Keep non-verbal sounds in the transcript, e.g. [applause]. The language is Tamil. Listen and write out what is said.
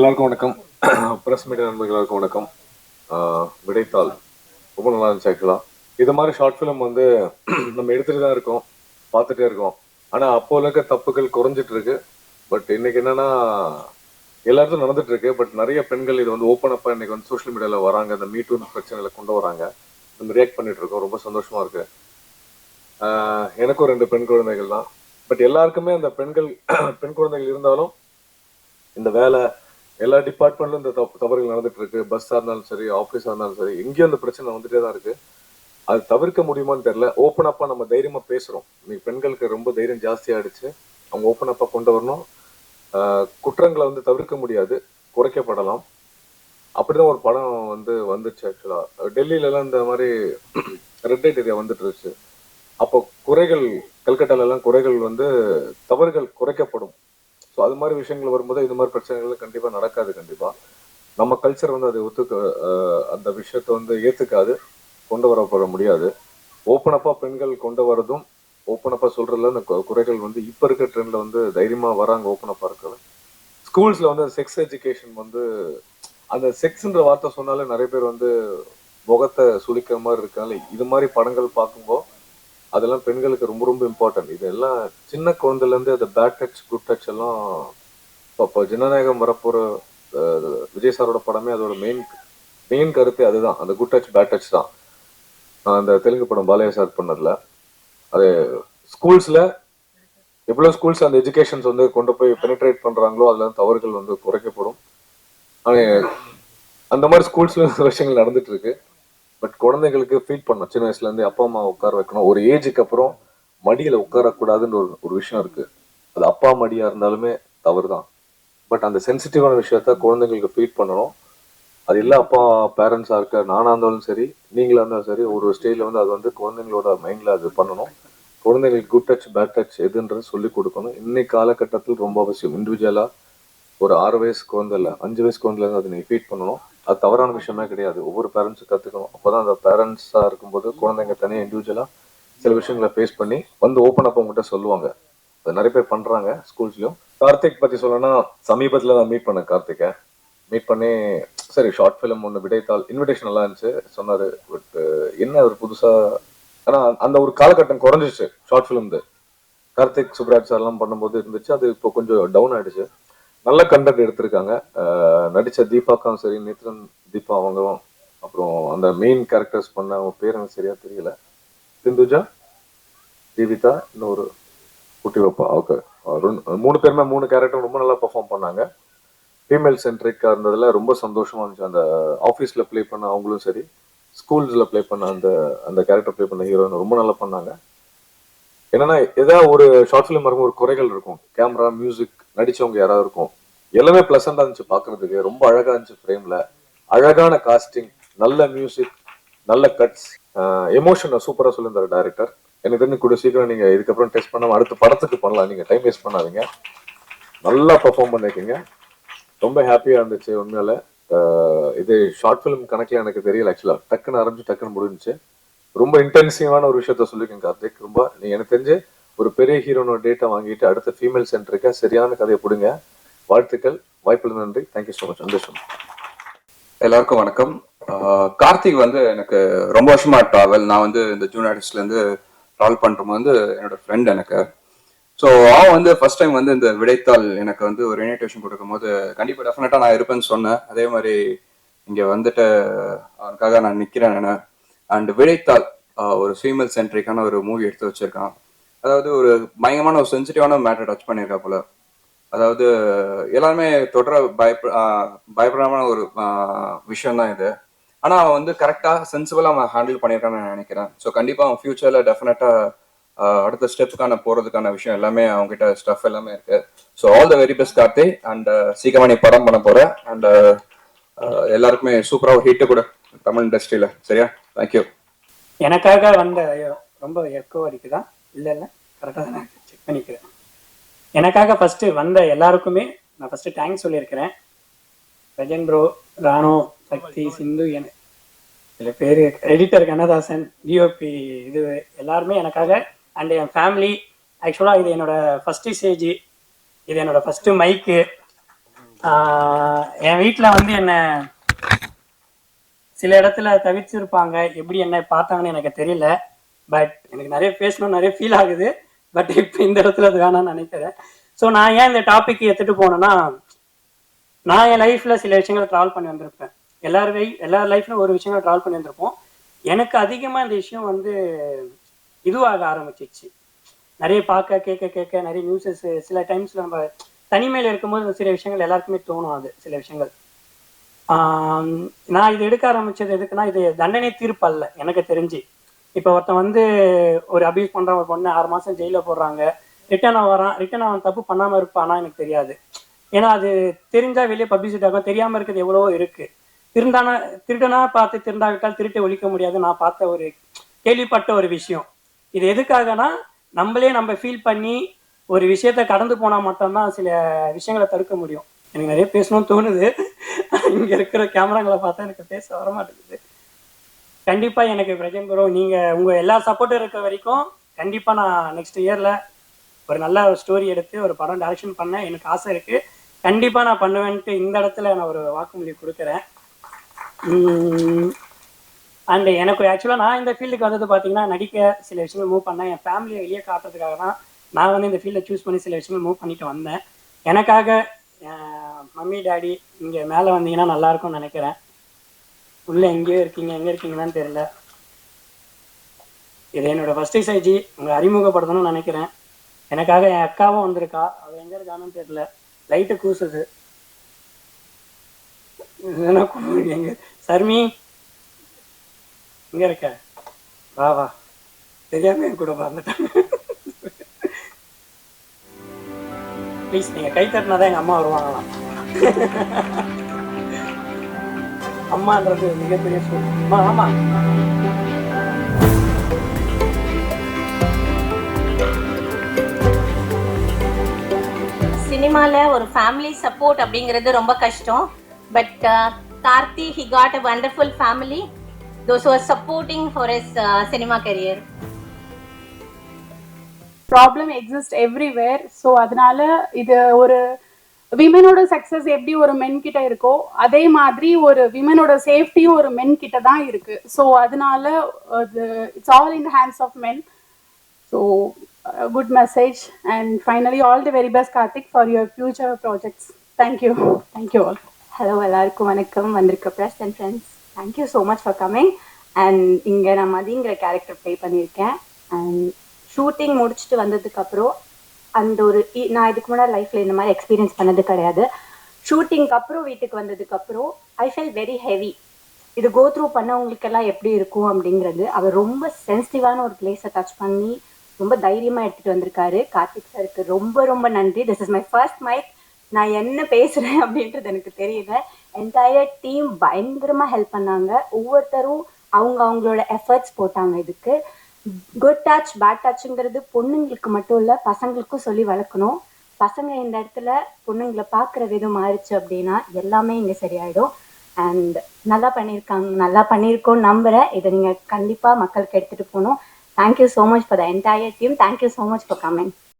எல்லாருக்கும் வணக்கம். பிரஸ் மீடியா நண்பர்கள் எல்லாருக்கும் வணக்கம் விடைத்தாள். ரொம்ப நல்லா இருந்துச்சு ஆக்சுவலாக இது மாதிரி ஷார்ட் ஃபிலிம் வந்து நம்ம எடுத்துட்டு தான் இருக்கோம். பார்த்துட்டே இருக்கோம். ஆனால் அப்போ இருக்க தப்புகள் குறைஞ்சிட்டு இருக்கு. பட் இன்னைக்கு என்னன்னா எல்லாருக்கும் நடந்துட்டு இருக்கு. பட் நிறைய பெண்கள் இது வந்து ஓப்பன் அப்பா இன்னைக்கு வந்து சோஷியல் மீடியாவில் வராங்க. இந்த மீட்டூ பிரச்சனையில கொண்டு வராங்க. நம்ம ரியாக்ட் பண்ணிட்டு இருக்கோம். ரொம்ப சந்தோஷமா இருக்கு. எனக்கும் ரெண்டு பெண் குழந்தைகள் தான். பட் எல்லாருக்குமே அந்த பெண்கள் பெண் குழந்தைகள் இருந்தாலும் இந்த வேலை எல்லா டிபார்ட்மெண்ட்லும் இந்த தப்பு தவறுகள் நடந்துட்டு இருக்கு பஸ்ஸா இருந்தாலும் சரி ஆஃபீஸா இருந்தாலும் சரி எங்கேயும் அந்த பிரச்சனை வந்துட்டே தான் இருக்கு. அது தவிர்க்க முடியுமான்னு தெரியல. ஓப்பன் அப்பா நம்ம தைரியமா பேசுறோம். இன்னைக்கு பெண்களுக்கு ரொம்ப தைரியம் ஜாஸ்தியாயிடுச்சு அவங்க ஓப்பன் அப்பா கொண்டு வரணும். குற்றங்களை வந்து தவிர்க்க முடியாது. குறைக்கப்படலாம். அப்படிதான் ஒரு படம் வந்து வந்துச்சு ஆக்சுவலா டெல்லியில எல்லாம் இந்த மாதிரி ரெட் லைட் ஏரியா வந்துட்டு இருந்துச்சு. அப்போ குறைகள் கல்கட்டால எல்லாம் குறைகள் வந்து தவறுகள் குறைக்கப்படும். ஸோ அது மாதிரி விஷயங்கள் வரும்போது இது மாதிரி பிரச்சனைகள் கண்டிப்பாக நடக்காது கண்டிப்பாக நம்ம கல்ச்சர் வந்து அதை ஒத்துக்க அந்த விஷயத்தை வந்து ஏற்றுக்காது கொண்டு வரப்பட முடியாது. ஓப்பனப்பாக பெண்கள் கொண்டு வரதும் ஓப்பனப்பாக சொல்கிறதுல அந்த குறைகள் வந்து இப்போ இருக்க ட்ரெண்டில் வந்து தைரியமாக வராங்க ஓப்பனப்பாக இருக்கிறது ஸ்கூல்ஸில் வந்து செக்ஸ் எஜுகேஷன் வந்து அந்த செக்ஸ்ன்ற வார்த்தை சொன்னாலே நிறைய பேர் வந்து முகத்தை சுளிக்கிற மாதிரி இருக்காங்க. இது மாதிரி படங்கள் பார்க்கும்போது அதெல்லாம் பெண்களுக்கு ரொம்ப ரொம்ப இம்பார்ட்டன்ட் இதெல்லாம் சின்ன குழந்தைல இருந்து அந்த பேட் டச் குட் டச் எல்லாம் இப்போ ஜனநாயகம் வரப்போற விஜய் சாரோட படமே அதோட மெயின் மெயின் கருத்து அதுதான். அந்த குட் டச் பேட் டச் தான். நான் அந்த தெலுங்கு படம் பாலையா சார் பண்ணதுல அது ஸ்கூல்ஸ்ல எவ்வளவு ஸ்கூல்ஸ் அந்த எஜுகேஷன்ஸ் வந்து கொண்டு போய் பெனிட்ரேட் பண்றாங்களோ அதுல தவறுகள் வந்து குறைக்கப்படும். ஆனால் அந்த மாதிரி ஸ்கூல்ஸ்ல விஷயங்கள் நடந்துட்டு இருக்கு. பட் குழந்தைங்களுக்கு ஃபீட் பண்ணணும். சின்ன வயசுல இருந்து அப்பா அம்மா உட்கார வைக்கணும். ஒரு ஏஜுக்கு அப்புறம் மடியில உட்காரக்கூடாதுன்னு ஒரு ஒரு விஷயம் இருக்கு. அது அப்பா மடியா இருந்தாலுமே தவறு தான் பட் அந்த சென்சிட்டிவான விஷயத்த குழந்தைங்களுக்கு ஃபீட் பண்ணணும். அது எல்லா அப்பா பேரண்ட்ஸாக இருக்க நானாக இருந்தாலும் சரி நீங்களாக இருந்தாலும் சரி ஒரு ஸ்டேஜில் வந்து அது வந்து குழந்தைங்களோட மைண்டில் அது பண்ணணும். குழந்தைங்களுக்கு குட் டச் பேட் டச் எதுன்றது சொல்லி கொடுக்கணும். இன்னைக்கு காலகட்டத்தில் ரொம்ப அவசியம். இண்டிவிஜுவலாக ஒரு ஆறு வயசு குழந்தை இல்லை அஞ்சு வயசு குழந்தைலேருந்து அதை நீங்கள் ஃபீட் பண்ணணும். அது தவறான விஷயமே கிடையாது. ஒவ்வொரு பேரண்ட்ஸும் அப்போ தான் அந்த பேரண்ட்ஸாக இருக்கும்போது குழந்தைங்க தனியாக இண்டிவிஜுவலாக சில விஷயங்களை ஃபேஸ் பண்ணி வந்து ஓப்பன் அப் உங்ககிட்ட சொல்லுவாங்க. அது நிறைய பேர் பண்ணுறாங்க ஸ்கூல்ஸ்லையும் கார்த்திக் பற்றி சொல்லணும்னா சமீபத்தில் தான் மீட் பண்ணேன் கார்த்திகை மீட் பண்ணி சரி ஷார்ட் ஃபிலிம் ஒன்று விடைத்தாள் இன்விடேஷன் நல்லா இருந்துச்சு. சொன்னார் பட் என்ன ஒரு புதுசாக ஆனால் அந்த ஒரு காலகட்டம் குறைஞ்சிச்சு ஷார்ட் ஃபிலிம்து கார்த்திக் சுப்ராஜ் சார்லாம் பண்ணும்போது இருந்துச்சு. அது இப்போ கொஞ்சம் டவுன் ஆயிடுச்சு. நல்ல கண்டென்ட் எடுத்திருக்காங்க. நடித்த நடிச்ச தீபாக்கும் சரி நித்ரன் தீபா அவங்களும் அப்புறம் அந்த மெயின் கேரக்டர்ஸ் பண்ண அவங்க பேர் எனக்கு சரியா தெரியல. சிந்துஜா ஜீவிதா இன்னொரு குட்டி வைப்பா ஓகே மூணு பேருமே மூணு கேரக்டர் ரொம்ப நல்லா பர்ஃபார்ம் பண்ணாங்க. ஃபீமேல் சென்ட்ரிக்காக இருந்ததில் ரொம்ப சந்தோஷமாக இருந்துச்சு. அந்த ஆஃபீஸில் ப்ளே பண்ண அவங்களும் சரி ஸ்கூல்ஸில் ப்ளே பண்ண அந்த அந்த கேரக்டர் ப்ளே பண்ண ஹீரோயின் ரொம்ப நல்லா பண்ணாங்க. என்னன்னா ஏதாவது ஒரு ஷார்ட் ஃபிலிம் வரும்போது ஒரு குறைகள் இருக்கும். கேமரா மியூசிக் நடிச்சவங்க யாராவது இருக்கும். எல்லாமே பிளசண்டா இருந்துச்சு பாக்குறதுக்கு ரொம்ப அழகா இருந்துச்சு ஃப்ரேம்ல அழகான காஸ்டிங் நல்ல மியூசிக் நல்ல கட்ஸ் எமோஷனை சூப்பரா சொல்லியிருந்தாரு டைரக்டர் எனக்கு தெரிஞ்சு கூட சீக்கிரம் நீங்க இதுக்கப்புறம் டெஸ்ட் பண்ணாம அடுத்த படத்துக்கு பண்ணலாம் நீங்க டைம் வேஸ்ட் பண்ணாதீங்க. நல்லா பெர்ஃபார்ம் பண்ணிருக்கீங்க. ரொம்ப ஹாப்பியா இருந்துச்சு உண்மையில. இது ஷார்ட் ஃபிலிம் கணக்கில் எனக்கு தெரியல ஆக்சுவலா டக்குன்னு ஆரம்பிச்சு டக்குன்னு முடிஞ்சிச்சு. ரொம்ப இன்டென்சிவான ஒரு விஷயத்த சொல்லியிருக்கேன் கார்த்திக். ரொம்ப நீ எனக்கு தெரிஞ்சு ஒரு பெரிய ஹீரோனோட டேட்டா வாங்கிட்டு அடுத்த ஃபீமேல் சென்டருக்கு சரியான கதையை கொடுங்க வாழ்த்துக்கள். வாய்ப்புகள் நன்றி. தேங்க்யூ ஸோ மச் சந்தோஷம். எல்லாருக்கும் வணக்கம். கார்த்திக் வந்து எனக்கு ரொம்ப வருஷமா டிராவல் நான் வந்து இந்த ஜூன் ஆர்டிஸ்ட்ல இருந்து ட்ராவல் பண்றது வந்து என்னோட ஃப்ரெண்ட் எனக்கு. ஸோ அவன் வந்து ஃபர்ஸ்ட் டைம் வந்து இந்த விடைத்தாள் எனக்கு வந்து ஒரு இன்விடேஷன் கொடுக்கும் போது கண்டிப்பா டெஃபினட்டா நான் இருப்பேன்னு சொன்னேன். அதே மாதிரி இங்க வந்துட்டு அவனுக்காக நான் நிக்கிறேன் என்ன அண்ட் விடைத்தாள் ஒரு ஃபீமேல் சென்ட்ரிக்கான ஒரு மூவி எடுத்து வச்சிருக்கான். அதாவது ஒரு பயங்கரமான ஒரு சென்சிட்டிவான மேட்டர் டச் பண்ணியிருக்கா போல. அதாவது எல்லாருமே தொடர பயப்ப பயப்படாம ஒரு விஷயம் தான் இது. ஆனா அவன் வந்து கரெக்டாக சென்சிபிளாக அவன் ஹேண்டில் பண்ணியிருக்கான்னு நான் நினைக்கிறேன். ஸோ கண்டிப்பா அவன் ஃபியூச்சரில் டெஃபினட்டாக அடுத்த ஸ்டெப்புக்கான போறதுக்கான விஷயம் எல்லாமே அவங்க கிட்ட ஸ்டஃப் எல்லாமே இருக்கு. So all the very best Karthi. And சீக்கிரமா நீ படம் பண்ண போற. அண்ட் எல்லாருக்குமே சூப்பராக ஒரு ஹிட்டு கூட தமிழ் இண்டஸ்ட்ரியில சரியா? தேங்க்யூ எனக்காக வந்த ரொம்ப எக்கோ அடிக்குதா? இல்லை இல்லை. கரெக்டாக தான்? செக் பண்ணிக்கிறேன். எனக்காக ஃபஸ்ட்டு வந்த எல்லாருக்குமே நான் ஃபஸ்ட்டு தேங்க்ஸ் சொல்லியிருக்கிறேன். ரஜன் ப்ரோ ராணு சக்தி சிந்து என சில பேர் எடிட்டர் கண்ணதாசன் டிஓபி இது எல்லாருமே எனக்காக அண்ட் என் ஃபேமிலி ஆக்சுவலாக இது என்னோட ஃபஸ்ட்டு ஸ்டேஜ் இது என்னோட ஃபஸ்ட்டு மைக்கு என் வீட்டில் வந்து என்ன சில இடத்துல தவிச்சிருப்பாங்க. எப்படி என்ன பார்த்தாங்கன்னு எனக்கு தெரியல. பட் எனக்கு நிறைய பேசணும் நிறைய ஃபீல் ஆகுது. பட் இப்போ இந்த இடத்துல அது வேணாம்னு நினைக்கிறேன். ஸோ நான் ஏன் இந்த டாபிக் எடுத்துகிட்டு போனேன்னா நான் என் லைஃப்பில் சில விஷயங்களை ட்ராவல் பண்ணி வந்திருப்பேன். எல்லார் எல்லார் லைஃப்லையும் ஒரு விஷயங்களை ட்ராவல் பண்ணி வந்திருப்போம். எனக்கு அதிகமாக இந்த விஷயம் வந்து இதுவாக ஆரம்பிச்சிச்சு. நிறைய பார்க்க கேட்க கேட்க நிறைய நியூஸஸ் சில டைம்ஸில் நம்ம தனிமையில் இருக்கும்போது சில விஷயங்கள் எல்லாருக்குமே தோணும் அது சில விஷயங்கள். நான் இது எடுக்க ஆரம்பிச்சது எதுக்குன்னா இது தண்டனை தீர்ப்பு அல்ல எனக்கு தெரிஞ்சு. இப்போ ஒருத்தன் வந்து ஒரு அபியூஸ் பண்றான் ஒரு பொண்ணு ஆறு மாதம் ஜெயிலில் போடுறாங்க. ரிட்டர்ன் வரான். ரிட்டர்ன் அவன் தப்பு பண்ணாமல் இருப்பானா எனக்கு தெரியாது. ஏன்னா அது தெரிஞ்சால் வெளியே பப்ளிசிட்டி ஆகும். தெரியாமல் இருக்கிறது எவ்வளவோ இருக்குது திருந்தானா திருடனா பார்த்து திருந்தாவிட்டால் திருட்டை ஒழிக்க முடியாது. நான் பார்த்த ஒரு கேள்விப்பட்ட ஒரு விஷயம். இது எதுக்காகனா நம்மளே நம்ம ஃபீல் பண்ணி ஒரு விஷயத்த கடந்து போனால் மட்டும்தான் சில விஷயங்களை தடுக்க முடியும். எனக்கு நிறைய பேசணும்னு தோணுது. இங்கே இருக்கிற கேமராங்களை பார்த்தா எனக்கு பேச வர மாட்டேங்குது கண்டிப்பாக எனக்கு பிரஜன் ப்ரோ நீங்கள் உங்கள் எல்லா சப்போர்ட்டும் இருக்க வரைக்கும் கண்டிப்பாக நான் நெக்ஸ்ட் இயரில் ஒரு நல்ல ஒரு ஸ்டோரி எடுத்து ஒரு படம் டைரக்ஷன் பண்ண எனக்கு ஆசை இருக்குது கண்டிப்பாக நான் பண்ணுவேன்ட்டு இந்த இடத்துல நான் ஒரு வாக்குமொழி கொடுக்குறேன். அண்ட் எனக்கு ஆக்சுவலாக நான் இந்த ஃபீல்டுக்கு வந்தது பார்த்தீங்கன்னா நடிக்க சில விஷயங்கள் மூவ் பண்ணேன். என் ஃபேமிலியை வெளியே காட்டுறதுக்காக தான் நான் வந்து இந்த ஃபீல்டை சூஸ் பண்ணி சில விஷயங்கள் மூவ் பண்ணிட்டு வந்தேன். எனக்காக என் மம்மி டாடி இங்கே மேலே வந்தீங்கன்னா நல்லா இருக்கும்னு நினைக்கிறேன். உள்ள எங்கேயோ இருக்கீங்க எங்கே இருக்கீங்கன்னு தெரியல. இது என்னோட ஃபர்ஸ்ட் ஐஜி உங்களை அறிமுகப்படுத்தணும்னு நினைக்கிறேன். எனக்காக என் அக்காவும் வந்திருக்கா. அவள் எங்கே இருக்கான்னு தெரியல. லைட்டு கூசுது. எங்க சர்மி இங்க இருக்க. வா வா. தெரியாம என் கூட வந்துட்டேன் ப்ளீஸ் நீங்க கை தட்டினாதான் எங்க அம்மா வருவாங்களாம். அம்மான்றது மிகப்பெரிய சொல். ஆமா. சினிமாவில் ஒரு ஃபேமிலி சப்போர்ட் அப்படிங்கிறது ரொம்ப கஷ்டம். But Karthi he got a wonderful family those are supporting for is cinema career problem exist everywhere so அதனால இது ஒரு விமனோட சக்சஸ் எப்படி ஒரு மென் கிட்ட இருக்கோ அதே மாதிரி ஒரு விமனோட சேஃப்டியும் ஒரு மென் கிட்ட தான் இருக்கு. ஸோ அதனால அது it's all in hands of men so good message and finally all the very best Karthik for your future projects thank you thank you all hello எல்லாருக்கும் வணக்கம். வந்திருக்க press and friends thank you so much for coming and இங்கே நான் மதிங்கிற கேரக்டர் ப்ளே பண்ணியிருக்கேன். அண்ட் ஷூட்டிங் முடிச்சுட்டு வந்ததுக்கப்புறம் அந்த ஒரு நான் இதுக்கு முன்னாடி லைஃப்பில் இந்த மாதிரி எக்ஸ்பீரியன்ஸ் பண்ணது கிடையாது. ஷூட்டிங்க்கு அப்புறம் வீட்டுக்கு வந்ததுக்கப்புறம் ஐ ஃபெல் வெரி ஹெவி இது கோ த்ரூ பண்ணவங்களுக்கெல்லாம் எப்படி இருக்கும் அப்படிங்கிறது அவர் ரொம்ப சென்சிட்டிவான ஒரு பிளேஸை டச் பண்ணி ரொம்ப தைரியமாக எடுத்துகிட்டு வந்திருக்காரு. கார்த்திக் சாருக்கு ரொம்ப ரொம்ப நன்றி. This is my first mic நான் என்ன பேசுகிறேன் [laughs] அப்படின்றது எனக்கு தெரியல. என்டையர் டீம் பயங்கரமாக ஹெல்ப் பண்ணாங்க. ஒவ்வொருத்தரும் அவங்க அவங்களோட எஃபர்ட்ஸ் போட்டாங்க இதுக்கு. குட் டச் பேட் டச்சுங்கிறது பொண்ணுங்களுக்கு மட்டும் இல்ல பசங்களுக்கும் சொல்லி வளர்க்கணும். பசங்க இந்த இடத்துல பொண்ணுங்களை பார்க்குற விதம் மாறிச்சு அப்படின்னா எல்லாமே இங்க சரியாயிடும். அண்ட் நல்லா பண்ணியிருக்காங்க நல்லா பண்ணியிருக்கோம் நம்புறேன் இதை நீங்க கண்டிப்பா மக்களுக்கு எடுத்துட்டு போகணும். Thank you so much for the entire team thank you so much for coming